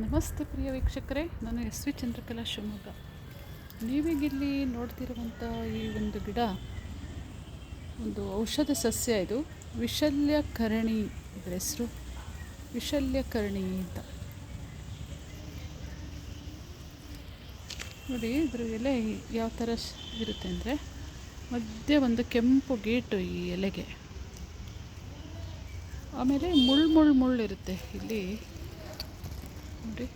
ನಮಸ್ತೆ ಪ್ರಿಯ ವೀಕ್ಷಕರೇ, ನಾನು ಎಸ್ ವಿ ಚಂದ್ರಕಲಾ ಶಿವಮೊಗ್ಗ. ನೀವೀಗಿಲ್ಲಿ ನೋಡ್ತಿರುವಂಥ ಈ ಒಂದು ಗಿಡ, ಒಂದು ಔಷಧ ಸಸ್ಯ ಇದು. ವಿಶಲ್ಯಕರಣಿ ಇದರ ಹೆಸರು. ವಿಶಲ್ಯಕರಣಿ ಅಂತ. ನೋಡಿ, ಇದ್ರ ಎಲೆ ಯಾವ ಥರ ಇರುತ್ತೆ ಅಂದರೆ, ಮಧ್ಯೆ ಒಂದು ಕೆಂಪು ಗೇಟು ಈ ಎಲೆಗೆ. ಆಮೇಲೆ ಮುಳ್ಳು ಮುಳ್ಳು ಮುಳ್ಳು ಇರುತ್ತೆ ಇಲ್ಲಿ. ನೋಡಿ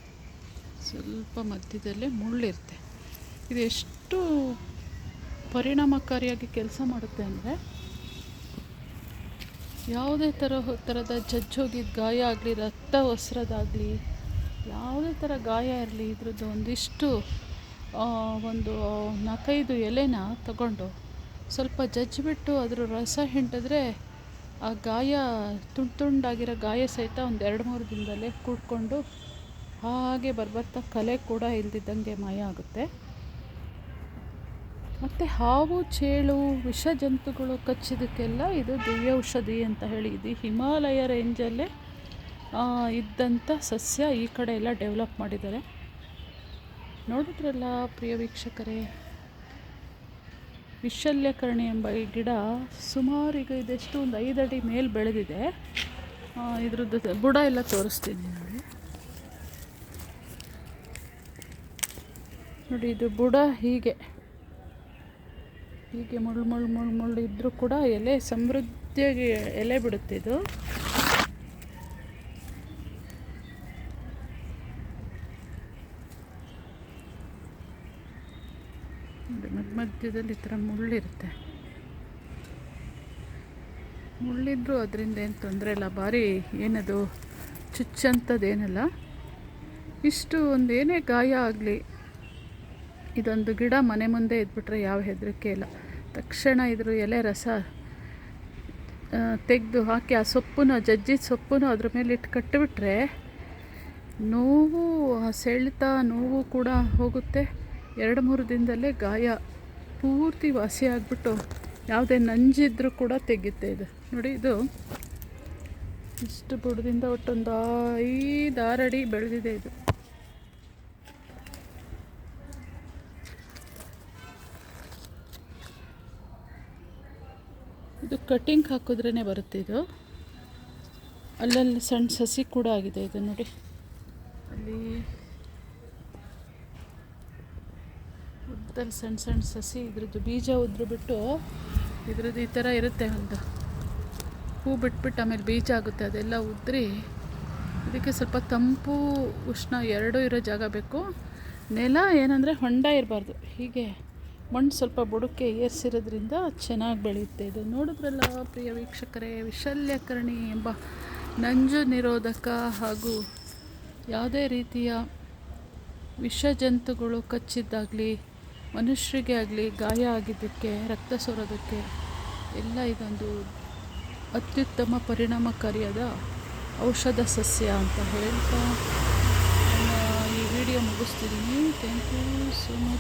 ಸ್ವಲ್ಪ ಮಧ್ಯದಲ್ಲೇ ಮುಳ್ಳಿರುತ್ತೆ. ಇದು ಎಷ್ಟು ಪರಿಣಾಮಕಾರಿಯಾಗಿ ಕೆಲಸ ಮಾಡುತ್ತೆ ಅಂದರೆ ಯಾವುದೇ ಥರ ಥರದ ಜಜ್ಜೋಗಿದ್ದ ಗಾಯ ಆಗಲಿ, ರಕ್ತ ಒಸರದಾಗಲಿ, ಯಾವುದೇ ಥರ ಗಾಯ ಇರಲಿ, ಇದ್ರದ್ದು ಒಂದಿಷ್ಟು ಒಂದು ನಾಲ್ಕೈದು ಎಲೆನ ತಗೊಂಡು ಸ್ವಲ್ಪ ಜಜ್ಜಿಬಿಟ್ಟು ಅದರ ರಸ ಹಿಂಡಿದ್ರೆ ಆ ಗಾಯ ತುಂಡು ತುಂಡಾಗಿರೋ ಗಾಯ ಸಹಿತ ಒಂದು ಎರಡು ಮೂರು ದಿನದಲ್ಲೇ ಕೂಡ್ಕೊಂಡು ಹಾಗೆ ಬರ್ಬರ್ತಾ ಕಲೆ ಕೂಡ ಇಲ್ದಿದ್ದಂಗೆ ಮಾಯ ಆಗುತ್ತೆ. ಮತ್ತು ಹಾವು, ಚೇಳು, ವಿಷ ಜಂತುಗಳು ಕಚ್ಚಿದಕ್ಕೆಲ್ಲ ಇದು ದಿವ್ಯ ಔಷಧಿ ಅಂತ ಹೇಳಿ ಇದು ಹಿಮಾಲಯ ರೇಂಜಲ್ಲೇ ಇದ್ದಂಥ ಸಸ್ಯ ಈ ಕಡೆ ಎಲ್ಲ ಡೆವಲಪ್ ಮಾಡಿದ್ದಾರೆ. ನೋಡಿದ್ರಲ್ಲ ಪ್ರಿಯ ವೀಕ್ಷಕರೇ? ವಿಶಲ್ಯಕರ್ಣಿ ಎಂಬ ಈ ಗಿಡ ಸುಮಾರು ಈಗ ಇದೆಷ್ಟು ಒಂದು ಐದು ಅಡಿ ಮೇಲೆ ಬೆಳೆದಿದೆ. ಇದ್ರದ್ದು ಬುಡ ಎಲ್ಲ ತೋರಿಸ್ತೀನಿ. ನೋಡಿ, ಇದು ಬುಡ ಹೀಗೆ. ಹೀಗೆ ಮುಳ್ಳು ಮುಳ್ಳು ಮುಳ್ಳು ಮುಳ್ಳು ಇದ್ದರೂ ಕೂಡ ಎಲೆ ಸಮೃದ್ಧಿಯಾಗಿ ಎಲೆ ಬಿಡುತ್ತೆ ಇದು. ಮಧ್ಯ ಮಧ್ಯದಲ್ಲಿ ಈ ಥರ ಮುಳ್ಳಿರುತ್ತೆ ಮುಳ್ಳಿದ್ರೂ ಅದರಿಂದ ಏನು ತೊಂದರೆ ಇಲ್ಲ. ಭಾರಿ ಏನದು ಚುಚ್ಚಂಥದ್ದೇನಲ್ಲ ಇಷ್ಟು ಒಂದೇನೇ ಗಾಯ ಆಗಲಿ. ಇದೊಂದು ಗಿಡ ಮನೆ ಮುಂದೆ ಇದ್ಬಿಟ್ರೆ ಯಾವ ಹೆದರಿಕೆ ಇಲ್ಲ. ತಕ್ಷಣ ಇದ್ರ ಎಲೆ ರಸ ತೆಗೆದು ಹಾಕಿ ಆ ಸೊಪ್ಪನ್ನು ಜಜ್ಜಿದ ಸೊಪ್ಪನ್ನು ಅದ್ರ ಮೇಲೆ ಇಟ್ಟು ಕಟ್ಟಿಬಿಟ್ರೆ ನೋವು, ಆ ಸೆಳೆತ ನೋವು ಕೂಡ ಹೋಗುತ್ತೆ. ಎರಡು ಮೂರು ದಿನದಲ್ಲೇ ಗಾಯ ಪೂರ್ತಿ ವಾಸಿ ಆಗಿಬಿಟ್ಟು ಯಾವುದೇ ನಂಜಿದ್ರೂ ಕೂಡ ತೆಗೆಯುತ್ತೆ ಇದು. ನೋಡಿ ಇದು ಇಷ್ಟು ಬುಡದಿಂದ ಒಟ್ಟೊಂದು ಐದು ಆರಡಿ ಬೆಳೆದಿದೆ ಇದು. ಇದು ಕಟಿಂಗ್ ಹಾಕಿದ್ರೇ ಬರುತ್ತೆ ಇದು. ಅಲ್ಲಲ್ಲಿ ಸಣ್ಣ ಸಸಿ ಕೂಡ ಆಗಿದೆ ಇದು ನೋಡಿ. ಅಲ್ಲಿ ಉದ್ದಲ್ಲಿ ಸಣ್ಣ ಸಣ್ಣ ಸಸಿ ಇದ್ರದ್ದು ಬೀಜ ಉದ್ರು ಬಿಟ್ಟು ಇದ್ರದ್ದು ಈ ಥರ ಇರುತ್ತೆ ಒಂದು ಹೂ ಬಿಟ್ಬಿಟ್ಟು ಆಮೇಲೆ ಬೀಜ ಆಗುತ್ತೆ ಅದೆಲ್ಲ ಉದ್ರಿ ಇದಕ್ಕೆ ಸ್ವಲ್ಪ ತಂಪು ಉಷ್ಣ ಎರಡೂ ಇರೋ ಜಾಗ ಬೇಕು. ನೆಲ ಏನಂದರೆ ಹೊಂಡ ಇರಬಾರ್ದು ಹೀಗೆ ಮಣ್ಣು ಸ್ವಲ್ಪ ಬುಡಕ್ಕೆ ಏರ್ಸಿರೋದ್ರಿಂದ ಚೆನ್ನಾಗಿ ಬೆಳೆಯುತ್ತೆ. ಇದು ನೋಡಿದ್ರಲ್ಲ ಪ್ರಿಯ ವೀಕ್ಷಕರೇ, ವಿಶಲ್ಯಕರಣಿ ಎಂಬ ನಂಜು ನಿರೋಧಕ ಹಾಗೂ ಯಾವುದೇ ರೀತಿಯ ವಿಷ ಜಂತುಗಳು ಕಚ್ಚಿದ್ದಾಗಲಿ, ಮನುಷ್ಯರಿಗೆ ಆಗಲಿ, ಗಾಯ ಆಗಿದ್ದಕ್ಕೆ, ರಕ್ತ ಸೋರೋದಕ್ಕೆ ಎಲ್ಲ ಇದೊಂದು ಅತ್ಯುತ್ತಮ ಪರಿಣಾಮಕಾರಿಯಾದ ಔಷಧ ಸಸ್ಯ ಅಂತ ಹೇಳ್ತಾ ಈ ವಿಡಿಯೋ ಮುಗಿಸ್ತಿದ್ದೀನಿ ಥ್ಯಾಂಕ್ ಯು ಸೋ ಮಚ್